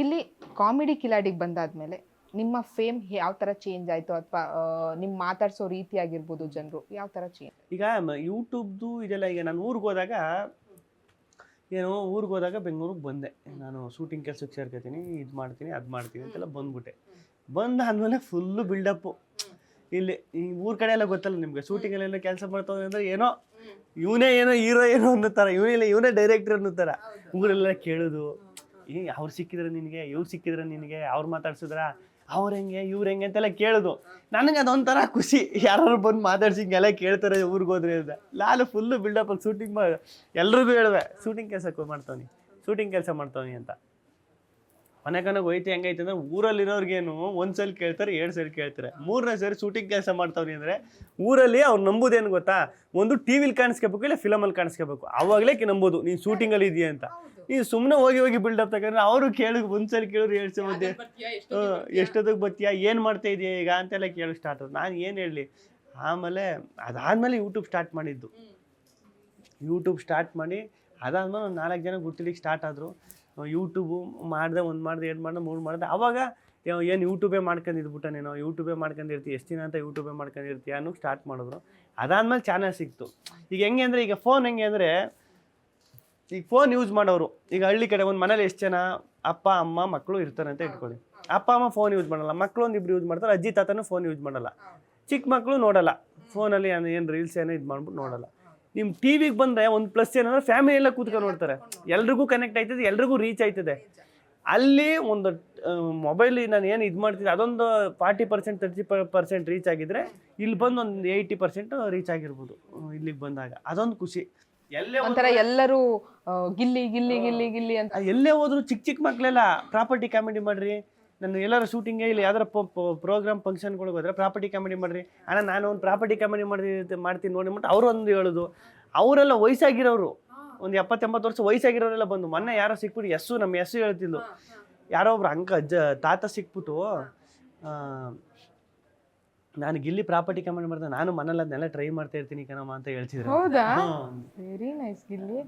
Gilli comedy ಕಿಲಾಡಿಗೆ ಬಂದಾದ್ಮೇಲೆ ನಿಮ್ಮ fame ಯಾವ ತರ ಚೇಂಜ್ ಆಯ್ತು ಅಥವಾ ನಿಮ್ಮ ಮಾತಾಡ್ಸೋ ರೀತಿ ಆಗಿರ್ಬೋದು ಜನರು ಯಾವ ತರ ಚೇಂಜ್ ಈಗ ಯೂಟ್ಯೂಬ್ದು ಇದೆಲ್ಲ ಈಗ ನಾನು ಊರಿಗೆ ಹೋದಾಗ ಏನೋ ಊರಿಗೆ ಹೋದಾಗ ಬೆಂಗಳೂರಿಗೆ ಬಂದೆ. ನಾನು ಶೂಟಿಂಗ್ ಕೆಲಸಕ್ಕೆ ಸೇರ್ಕೊತೀನಿ ಇದು ಮಾಡ್ತೀನಿ ಅದು ಮಾಡ್ತೀನಿ ಅಂತೆಲ್ಲ ಬಂದ್ಬಿಟ್ಟೆ. ಬಂದಾದ್ಮೇಲೆ ಫುಲ್ಲು ಬಿಲ್ಡಪ್ಪು ಇಲ್ಲಿ ಈ ಊರ ಕಡೆ ಎಲ್ಲ ಗೊತ್ತಲ್ಲ ನಿಮ್ಗೆ ಶೂಟಿಂಗಲ್ಲೆಲ್ಲ ಕೆಲಸ ಮಾಡ್ತಾವೆ ಅಂದರೆ ಏನೋ ಇವನೇ ಏನೋ ಹೀರೋ ಏನೋ ಅನ್ನೋ ಥರ ಇವನೇ ಡೈರೆಕ್ಟರ್ ಥರ ಊರೆಲ್ಲ ಕೇಳೋದು. ಏ, ಅವ್ರು ಸಿಕ್ಕಿದ್ರೆ ನಿನಗೆ, ಇವ್ರು ಸಿಕ್ಕಿದ್ರೆ ನಿನಗೆ, ಅವ್ರು ಮಾತಾಡ್ಸಿದ್ರ? ಅವ್ರು ಹೆಂಗೆ, ಇವ್ರು ಹೆಂಗೆ ಅಂತೆಲ್ಲ ಕೇಳೋದು. ನನಗೆ ಅದೊಂಥರ ಖುಷಿ. ಯಾರು ಬಂದು ಮಾತಾಡ್ಸಿ ಹಿಂಗೆಲ್ಲ ಕೇಳ್ತಾರೆ, ಊರಿಗೆ ಹೋದ್ರೆ ಅಂತ. ಲಾಲು ಫುಲ್ಲು ಬಿಲ್ಡಪ್ ಅಲ್ಲಿ ಶೂಟಿಂಗ್ ಮಾಡಿ ಎಲ್ರಿಗೂ ಹೇಳುವೆ ಶೂಟಿಂಗ್ ಕೆಲಸಕ್ಕೆ ಮಾಡ್ತಾವ್ನಿ ಶೂಟಿಂಗ್ ಕೆಲಸ ಮಾಡ್ತಾವ್ನಿ ಅಂತ. ಮನೆ ಕನಗೆ ಹೋಯ್ತು, ಹೆಂಗೈತೆ ಅಂದ್ರೆ ಊರಲ್ಲಿರೋರ್ಗೇನು ಒಂದು ಸಲ ಕೇಳ್ತಾರೆ, ಎರಡು ಸಲ ಕೇಳ್ತಾರೆ. ಮೂರನೇ ಸರಿ ಶೂಟಿಂಗ್ ಕೆಲಸ ಮಾಡ್ತಾವ್ನಿ ಅಂದರೆ ಊರಲ್ಲಿ ಅವ್ರು ನಂಬುದೇನು ಗೊತ್ತಾ? ಒಂದು ಟಿವಿಲಿ ಕಾಣಿಸ್ಕೋಬೇಕು, ಇಲ್ಲ ಫಿಲಮಲ್ಲಿ ಕಾಣಿಸ್ಕೋಬೇಕು. ಅವಾಗಲೇ ನಂಬೋದು, ನೀನು ಶೂಟಿಂಗಲ್ಲಿ ಇದೆಯಾ ಅಂತ. ನೀನು ಸುಮ್ಮನೆ ಹೋಗಿ ಹೋಗಿ ಬಿಲ್ಡಪ್ ತಗೊಂಡ್ರೆ ಅವರು ಕೇಳಿ ಒಂದ್ಸಲ ಕೇಳಿದ್ರು ಸಲ ಮಧ್ಯೆ ಎಷ್ಟೊತ್ತಿಗೆ ಬರ್ತೀಯಾ? ಏನು ಮಾಡ್ತಾ ಇದೀಯ ಈಗ ಅಂತೆಲ್ಲ ಕೇಳಿ ಸ್ಟಾರ್ಟ್ ನಾನು ಏನು ಹೇಳಲಿ ಆಮೇಲೆ ಅದಾದಮೇಲೆ ಯೂಟ್ಯೂಬ್ ಸ್ಟಾರ್ಟ್ ಮಾಡಿದ್ದು. ಯೂಟ್ಯೂಬ್ ಸ್ಟಾರ್ಟ್ ಮಾಡಿ ಅದಾದ್ಮೇಲೆ ಒಂದು ನಾಲ್ಕು ಜನ ಗುರ್ತಿಲಿಕ್ಕೆ ಸ್ಟಾರ್ಟ್ ಆದರು. ಯೂಟ್ಯೂಬು ಮಾಡಿದೆ ಒಂದು ಮಾಡಿದೆ ಎರಡು ಮಾಡಿದೆ ಮೂರು ಮಾಡಿದೆ. ಅವಾಗ ಏನು ಯೂಟ್ಯೂಬೇ ಮಾಡ್ಕೊಂಡಿದ್ಬಿಟ್ಟ ನೀನು? ಯೂಟ್ಯೂಬೇ ಮಾಡ್ಕೊಂಡಿರ್ತೀಯ ಎಷ್ಟು ದಿನ ಅಂತ ಯೂಟ್ಯೂಬೇ ಮಾಡ್ಕೊಂಡಿರ್ತೀಯ ಅನ್ನೋ ಸ್ಟಾರ್ಟ್ ಮಾಡಿದ್ರು. ಅದಾದ್ಮೇಲೆ ಚಾನಲ್ ಸಿಕ್ತು. ಈಗ ಹೆಂಗೆ ಅಂದರೆ ಈಗ ಫೋನ್ ಹೆಂಗೆ ಅಂದರೆ ಈಗ ಫೋನ್ ಯೂಸ್ ಮಾಡೋರು, ಈಗ ಹಳ್ಳಿ ಕಡೆ ಒಂದು ಮನೇಲಿ ಎಷ್ಟು ಜನ ಅಪ್ಪ, ಅಮ್ಮ ಮಕ್ಕಳು ಇರ್ತಾರೆ ಅಂತ ಇಟ್ಕೊಳ್ಳಿ. ಅಪ್ಪ, ಅಮ್ಮ ಫೋನ್ ಯೂಸ್ ಮಾಡಲ್ಲ ಮಕ್ಕಳು ಒಂದಿಬ್ರು ಯೂಸ್ ಮಾಡ್ತಾರೆ, ಅಜ್ಜಿ, ತಾತನೂ ಫೋನ್ ಯೂಸ್ ಮಾಡಲ್ಲ. ಚಿಕ್ಕ ಮಕ್ಕಳು ನೋಡಲ್ಲ ಫೋನಲ್ಲಿ ಏನು ರೀಲ್ಸ್ ಏನೋ ಇದು ಮಾಡ್ಬಿಟ್ಟು ನೋಡಲ್ಲ. ನಿಮ್ಮ ಟಿ ವಿಗೆ ಬಂದರೆ ಒಂದು ಪ್ಲಸ್ ಏನಂದ್ರೆ ಫ್ಯಾಮಿಲಿ ಎಲ್ಲ ಕೂತ್ಕೊಂಡು ನೋಡ್ತಾರೆ. ಎಲ್ರಿಗೂ ಕನೆಕ್ಟ್ ಆಯ್ತದೆ, ಎಲ್ರಿಗೂ ರೀಚ್ ಆಯ್ತದೆ. ಅಲ್ಲಿ ಒಂದು ಮೊಬೈಲ್ ನಾನು ಏನು ಇದು ಮಾಡ್ತಿದ್ದೆ, ಅದೊಂದು forty percent thirty percent reach ಆಗಿದ್ರೆ, ಇಲ್ಲಿ ಬಂದು ಒಂದು ಏಯ್ಟಿ ಪರ್ಸೆಂಟ್ ರೀಚ್ ಆಗಿರ್ಬೋದು, ಇಲ್ಲಿಗೆ ಬಂದಾಗ. ಅದೊಂದು ಖುಷಿ. ಒಂಥರ ಎಲ್ಲರೂ ಗಿಲ್ಲಿ ಗಿಲ್ಲಿ ಗಿಲ್ಲಿ ಗಿಲ್ಲಿ ಅಂತ. ಎಲ್ಲೇ ಹೋದ್ರು ಚಿಕ್ಕ ಚಿಕ್ಕ ಮಕ್ಕಳೆಲ್ಲ ಪ್ರಾಪರ್ಟಿ ಕಾಮಿಡಿ ಮಾಡ್ರಿ. ನಾನು ಎಲ್ಲರ ಶೂಟಿಂಗ್ ಇಲ್ಲ ಯಾವ್ದಾರ ಪ್ರೋಗ್ರಾಮ್ ಫಂಕ್ಷನ್ಗಳಿಗೆ ಹೋದ್ರೆ ಪ್ರಾಪರ್ಟಿ ಕಾಮಿಡಿ ಮಾಡ್ರಿ. ಅಣ್ಣ ನಾನು ಒಂದು ಪ್ರಾಪರ್ಟಿ ಕಾಮಿಡಿ ಮಾಡಿ ಮಾಡ್ತೀನಿ ನೋಡಿ ಮತ್ತೆ ಅವ್ರು ಒಂದು ಹೇಳೋದು. ಅವರೆಲ್ಲ ವಯಸ್ಸಾಗಿರೋರು ಒಂದು ಎಪ್ಪತ್ತೆಂಬತ್ತು ವರ್ಷ ವಯಸ್ಸಾಗಿರೋರೆಲ್ಲ ಬಂದು ಮೊನ್ನೆ ಯಾರೋ ಸಿಕ್ಬಿಟ್ಟು ಎಸ್ಸು ನಮ್ಮ ಎಸ್ಸು ಹೇಳ್ತಿದ್ಲು. ಯಾರೋ ಒಬ್ರು ಅಂಕ ಅಜ್ಜ ತಾತ ಸಿಕ್ಬಿಟ್ಟು ನಾನು ಗಿಲ್ಲಿ ಪ್ರಾಪರ್ಟಿ ಕಮೆಂಟ್ ಮಾಡಿದೆ ನಾನು ಮನೇಲಿ ಅದನ್ನೆಲ್ಲ ಟ್ರೈ ಮಾಡ್ತಾ ಇರ್ತೀನಿ ಕಣಮ್ಮ ಅಂತ ಹೇಳ್ತಿದ್ರು. ಹೌದಾ? Very nice Gilli.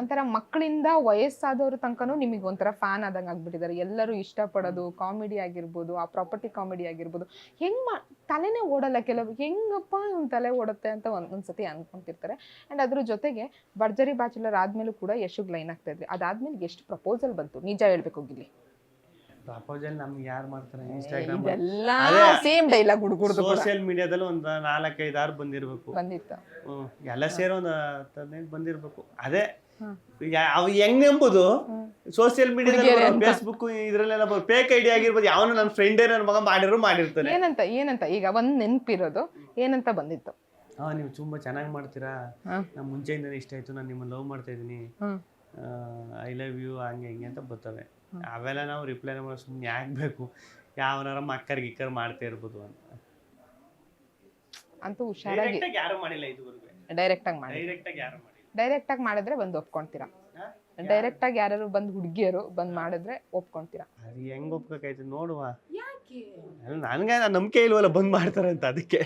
ಒಂಥರ ಮಕ್ಕಳಿಂದ ವಯಸ್ಸಾದವ್ರ ತನಕನೂ ನಿಮಗೆ ಒಂಥರ ಫ್ಯಾನ್ ಆದಂಗೆ ಆಗ್ಬಿಟ್ಟಿದ್ದಾರೆ ಎಲ್ಲರೂ ಇಷ್ಟಪಡೋದು ಕಾಮಿಡಿ ಆಗಿರ್ಬೋದು ಆ ಪ್ರಾಪರ್ಟಿ ಕಾಮಿಡಿ ಆಗಿರ್ಬೋದು. ಹೆಂಗ್ ಮಾ ತಲೆನೇ ಓಡಲ್ಲ ಕೆಲವು ಹೆಂಗಪ್ಪ ಇವ್ನ ತಲೆ ಓಡುತ್ತೆ ಅಂತ ಒಂದೊಂದ್ಸತಿ ಅನ್ಕೊಂತಿರ್ತಾರೆ. ಅಂಡ್ ಅದ್ರ ಜೊತೆಗೆ ಭರ್ಜರಿ ಬ್ಯಾಚುಲರ್ ಆದ್ಮೇಲೂ ಕೂಡ ಯಶುಗ್ ಲೈನ್ ಆಗ್ತಾ ಇದ್ರಿ ಅದಾದ್ಮೇಲೆ ಎಷ್ಟು ಪ್ರಪೋಸಲ್ ಬಂತು? ನಿಜ ಹೇಳ್ಬೇಕು ಗಿಲ್ಲಿ. ಪ್ರಪೋಸಲ್ ನಮ್ಗೆ ಯಾರು ಮಾಡ್ತಾರೆ? ಇನ್ಸ್ಟಾಗ್ರಾಮ್ ಇದೆಲ್ಲ ಸೇಮ್ ಡೈಲಾಗ್ ಸೋಷಿಯಲ್ ಮೀಡಿಯಾದಲ್ಲಿ ಒಂದು ನಾಲ್ಕೈದು ಆರು ಬಂದಿರಬೇಕು. ಬಂದಿತ್ತು. ಹ್ಮ್. ಎಲ್ಲ ಸೇರೋ ಒಂದು ಹದಿನೈದು ಬಂದಿರ್ಬೇಕು. ಅದೇ. ಯಾ- ಅವ್ ಹೆಂಗ್ ನಂಬುದು. ಸೋಷಿಯಲ್ ಮೀಡಿಯಾದಲ್ಲಿ ಫೇಸ್ಬುಕ್ ಇದ್ರಲ್ಲೆಲ್ಲ ಫೇಕ್ ಐಡಿ ಆಗಿರ್ಬೋದು ಯಾವನು ನನ್ನ ಫ್ರೆಂಡ್ ನನ್ನ ಮಗ ಮಾಡಿರೋ ಮಾಡಿರ್ತಾನೆ. ಏನಂತ ಏನಂತ ಈಗ ಒಂದ್ ನೆನ್ಪಿರೋದು ಏನಂತ ಬಂದಿತ್ತು? ಹಾ ನೀವು ತುಂಬಾ ಚೆನ್ನಾಗಿ ಮಾಡ್ತೀರಾ? ಹಾ. ನಾ ಮುಂಚೆಯಿಂದನೇ ಇಷ್ಟ ಆಯ್ತು ನಾನು ನಿಮ್ಮನ್ನ ಲವ್ ಮಾಡ್ತಾ ಇದೀನಿ ಹ್ಮ್. ಐ ಲವ್ ಯು ಹಂಗೆ ಹಿಂಗೆ ಅಂತ ಬರ್ತವೆ. ಅವೆಲ್ಲ ನಾವು ರಿಪ್ಲೈ ಮಾಡೋ ಸುಮ್ಮನೆ ಬೇಕು? ಯಾವನಾರ ಮಕ್ಕರ್ ಗಿಕ್ಕರ್ ಮಾಡ್ತಾ ಇರ್ಬೋದು ಅಂತ. ಅಂತೂ ಹುಷಾರಾಗಿ ಡೈರೆಕ್ಟ್ ಆಗಿ ಯಾರು ಮಾಡಿಲ್ಲ ಇದುವರೆಗೂ. ಡೈರೆಕ್ಟ್ ಆಗಿ ಮಾಡಿ ಡೈರೆಕ್ಟ್ ಆಗಿ ಯಾರು ಮಾಡಿಲ್ಲ. ಡೈರೆಕ್ಟ್ ಆಗಿ ಮಾಡಿದ್ರೆ ಬಂದು ಒಪ್ಕೊಂತೀರಾ? ಡೈರೆಕ್ಟ್ ಆಗಿ ಯಾರು ಬಂದು ಹುಡುಗಿಯರು ಬಂದು ಮಾಡಿದ್ರೆ ಒಪ್ಕೊಂತೀರಾ? ಅದು ಹೆಂಗ್ ಒಪ್ಬೇಕಾಯ್ತು ನೋಡುವ. ನನ್ಗೆ ನಂಬಿಕೆ ಇಲ್ವಲ್ಲ ಬಂದ್ ಮಾಡ್ತಾರೆ ಅಂತ ಅದಕ್ಕೆ.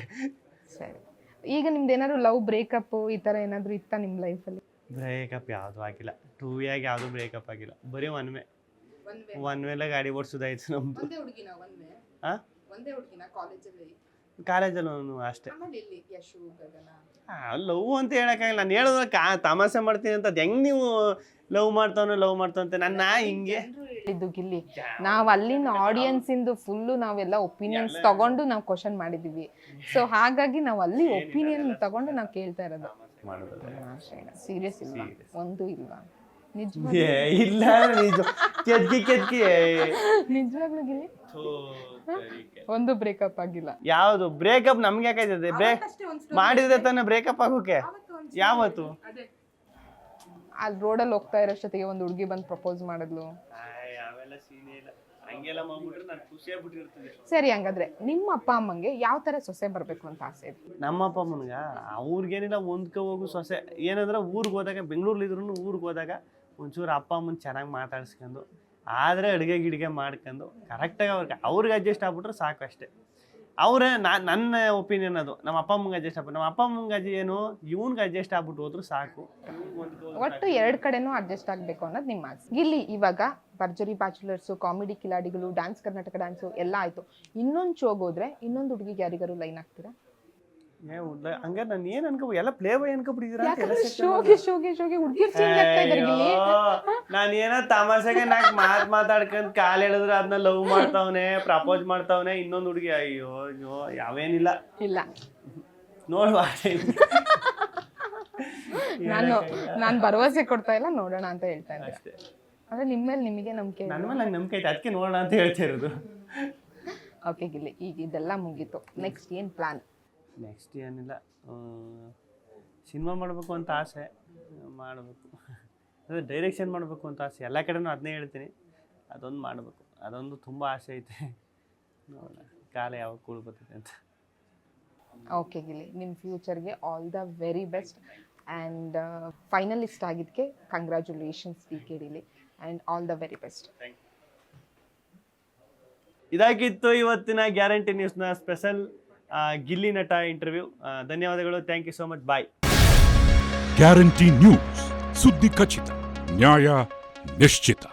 ಸರಿ. ಈಗ ನಿಮ್ದು ಏನಾದ್ರು ಲವ್ ಬ್ರೇಕಪ್ ಈ ತರ ಏನಾದ್ರು ಇತ್ತ ನಿಮ್ ಲೈಫಲ್ಲಿ ಬ್ರೇಕಪ್ ಯಾವುದು ಆಗಿಲ್ಲ. ಟೂ ಆಗಿ ಯಾವುದು ಬ್ರೇಕಪ್ ಆಗಿಲ್ಲ. ಬರೀ ಒನ್ ವೇ ಒನ್ ವೇಲೆ ಗಾಡಿ ಓಡಿಸೋದಾಯ್ತು ನಮ್ದು? ಒಂದೇ ಹುಡುಗಿನ ಒಂದೇ ಆ? ಒಂದೇ ಹುಡುಗಿನ ಕಾಲೇಜಲ್ಲಿ ಕಾಲೇಜಲ್ಲಿ ಅಷ್ಟೇ. ಆಮೇಲೆ ಇಲ್ಲಿ ಯಶು ಗಗನ? ಲವ್ ಅಂತ ಹೇಳಕ್ಕಾಗಿಲ್ಲ. ನಾನು ಹೇಳೋದ್ರ ಕಾ ತಮಾಷೆ ಮಾಡ್ತೀನಿ ಅಂತ ಅದ್ ಹೆಂಗ್ ನೀವು ಲವ್ ಮಾಡ್ತಾವನ ಲವ್ ಮಾಡ್ತಾವಂತೆ ನನ್ನ ಹಿಂಗೆ. ಹೇಳಿದ್ದು ಗಿಲ್ಲಿ. ನಾವ್ ಅಲ್ಲಿನ ಆಡಿಯನ್ಸ್ ಇಂದು ಫುಲ್ಲು ನಾವೆಲ್ಲ ಒಪಿನಿಯನ್ಸ್ ತಗೊಂಡು ನಾವು ಕ್ವಶನ್ ಮಾಡಿದೀವಿ. ಸೊ ಹಾಗಾಗಿ ನಾವು ಅಲ್ಲಿ ಒಪಿನಿಯನ್ ತಗೊಂಡು ನಾವು ಕೇಳ್ತಾ ಇರೋದು. ಮಾಡೋದು. ಸೀರಿಯಸ್ ಇಲ್ವಾ ಒಂದು ಇಲ್ವಾ ನಿಜ ಏ ಇಲ್ಲ ನಿಜ. ಕೆದ್ಕಿ ಕೆದ್ಕಿ ನಿಜವಾಗ್ಲೂ ಗಿಲ್ಲಿ? ಒಂದು ಬ್ರೇಕಪ್ ಆಗಿಲ್ಲ. ಯಾವುದು? ಬ್ರೇಕಪ್ ನಮ್ಗೆ ಯಾಕಾಯ್ತದೆ ಬ್ರೇಕ್ ಮಾಡಿದ್ರೆ ತಾನೇ ಬ್ರೇಕಪ್ ಆಗೋಕೆ? ಯಾವತ್ತು? ಅಲ್ಲಿ ರೋಡಲ್ಲಿ ಹೋಗ್ತಾ ಇರೋಷ್ಟೊತ್ತಿಗೆ ಒಂದು ಹುಡುಗಿ ಬಂದು ಪ್ರಪೋಸ್ ಮಾಡಿದ್ಲು. ಅವೆಲ್ಲ ಸೀನ್ ಇಲ್ಲ. ಹಂಗೆಲ್ಲ ಮಾಡ್ಬಿಟ್ರೆ ನಾನು ಖುಷಿ ಆಗ್ಬಿಟ್ಟಿರ್ತದೆ ಸರಿ ಹಂಗಾದ್ರೆ ನಿಮ್ಮ ಅಪ್ಪ ಅಮ್ಮಂಗೆ ಯಾವ ತರ ಸೊಸೆ ಬರ್ಬೇಕು ಅಂತ ಆಸೆ ಇದೆ? ನಮ್ಮ ಅಪ್ಪ ಅಮ್ಮನ್ಗ? ಅವ್ರಿಗೇನಿಲ್ಲ ಹೊಂದ್ಕೋ ಹೋಗು ಸೊಸೆ. ಏನಂದ್ರೆ ಊರಿಗೆ ಹೋದಾಗ ಬೆಂಗಳೂರಲ್ಲಿ ಇದ್ರು ಊರಿಗೆ ಹೋದಾಗ ಒಂಚೂರು ಅಪ್ಪ ಅಮ್ಮನ ಚೆನ್ನಾಗಿ ಮಾತಾಡ್ಸ್ಕೊಂಡು, ಆದರೆ ಅಡುಗೆ ಗಿಡಿಗೆ ಮಾಡ್ಕೊಂಡು ಕರೆಕ್ಟಾಗಿ ಅವ್ರಿಗೆ ಅವ್ರಿಗೆ ಅಡ್ಜಸ್ಟ್ ಆಗ್ಬಿಟ್ರೆ ಸಾಕು ಅಷ್ಟೇ. ಅವರೇ ನಾ- ನನ್ನ ಒಪಿನಿಯನ್ ಅದು, ನಮ್ಮ ಅಪ್ಪ ಅಮ್ಮಂಗೆ ಅಡ್ಜಸ್ಟ್ ಆಗ್ಬಿಟ್ಟು ನಮ್ಮ ಅಪ್ಪ ಅಮ್ಮಂಗೆ ಅಜ್ಜಿ ಏನು, ಇವ್ನಿಗೆ ಅಡ್ಜಸ್ಟ್ ಆಗ್ಬಿಟ್ಟು ಹೋದ್ರು ಸಾಕು. ಒಟ್ಟು ಎರಡು ಕಡೆನೂ ಅಡ್ಜಸ್ಟ್ ಆಗಬೇಕು ಅನ್ನೋದು ನಿಮ್ಮ ಆಸೆ. ಇಲ್ಲಿ ಇವಾಗ ಭರ್ಜರಿ ಬ್ಯಾಚುಲರ್ಸು ಕಾಮಿಡಿ ಕಿಲಾಡಿಗಳು ಡ್ಯಾನ್ಸ್ ಕರ್ನಾಟಕ ಡ್ಯಾನ್ಸು ಎಲ್ಲ ಆಯಿತು. ಇನ್ನೊಂದು ಶೋಗೆ ಹೋದ್ರೆ ಇನ್ನೊಂದು ಹುಡುಗಿಗೆ ಯಾರಿಗಾರು ಲೈನ್ ಆಗ್ತೀರಾ ಹಂಗಾರೆ ನಾನು ಏನು ಅನ್ಕೋ ಎಲ್ಲ ಪ್ಲೇ ಬಾಯ್ ಅನ್ಕೊಬಿಟ್ಟಿದ್ದೀರಾ ಶೋಗೆ ಶೋಗೆ ಶೋಗೆ ಹುಡುಗಿರ್ ಚೇಂಜ್ ಆಗ್ತಾ ಗಿಲ್ಲಿ ನಾನು ಏನೋ ತಮಾಷೆಗೆ ನಾಕ್ ಮಾತ್ ಮಾತಾಡ್ಕೊಂಡ್ ಕಾಲ್ ಹೇಳಿದ್ರೆ ಅದನ್ನ ಲವ್ ಮಾಡ್ತಾವನೆ ಪ್ರಪೋಸ್ ಮಾಡ್ತಾವನೆ ಇನ್ನೊಂದು ಹುಡುಗಿ ಅಯ್ಯೋ ಅಯ್ಯೋ ಯಾವೇನಿಲ್ಲ. ಇಲ್ಲ. ನೋಡುವ ನಾನು ನಾನು ಭರವಸೆ ಕೊಡ್ತಾ ಇಲ್ಲ ನೋಡೋಣ ಅಂತ ಹೇಳ್ತಾ ಇದ್ದೆ. ಅಷ್ಟೇ. ಅಂದ್ರೆ ನಿಮ್ಮ ಮೇಲೆ ನಿಮಗೆ ನಂಬಿಕೆ ನನ್ನ ಮೇಲೆ ನಂಬಿಕೆ ಐತೆ ಅದಕ್ಕೆ ನೋಡೋಣ ಅಂತ ಹೇಳ್ತಾ ಇರೋದು. ಓಕೆ ಗಿಲ್ಲಿ ಈಗ ಇದೆಲ್ಲ ಮುಗೀತು. ನೆಕ್ಸ್ಟ್ ಏನು ಪ್ಲಾನ್ ನೆಕ್ಸ್ಟ್ ಏನಿಲ್ಲ ಸಿನಿಮಾ ಮಾಡಬೇಕು ಅಂತ ಆಸೆ ಮಾಡಬೇಕು. ಅದೇ ಡೈರೆಕ್ಷನ್ ಮಾಡಬೇಕು ಅಂತ ಆಸೆ. ಎಲ್ಲ ಕಡೆನೂ ಅದನ್ನೇ ಹೇಳ್ತೀನಿ. ಅದೊಂದು ಮಾಡಬೇಕು. ಅದೊಂದು ತುಂಬ ಆಸೆ ಐತೆ. ನೋಡೋಣ ಕಾಲ ಯಾವಾಗ ಕೂಳು ಬರ್ತೈತೆ ಅಂತ. ಓಕೆ ಗಿಲಿ. ನಿಮ್ಮ ಫ್ಯೂಚರ್ಗೆ all the very best and finalist ಆಗಿದ್ದಕ್ಕೆ congratulations P K ಡಿಲಿ and all the very best ಇದಾಗಿತ್ತು ಇವತ್ತಿನ ಗ್ಯಾರಂಟಿ ನ್ಯೂಸ್ನ ಸ್ಪೆಷಲ್ ಗಿಲ್ಲಿ ನಟ ಇಂಟರ್ವ್ಯೂ ಧನ್ಯವಾದಗಳು. Thank you so much bye guarantee news ಸುದ್ದಿ ಖಚಿತ, ನ್ಯಾಯ ನಿಶ್ಚಿತ.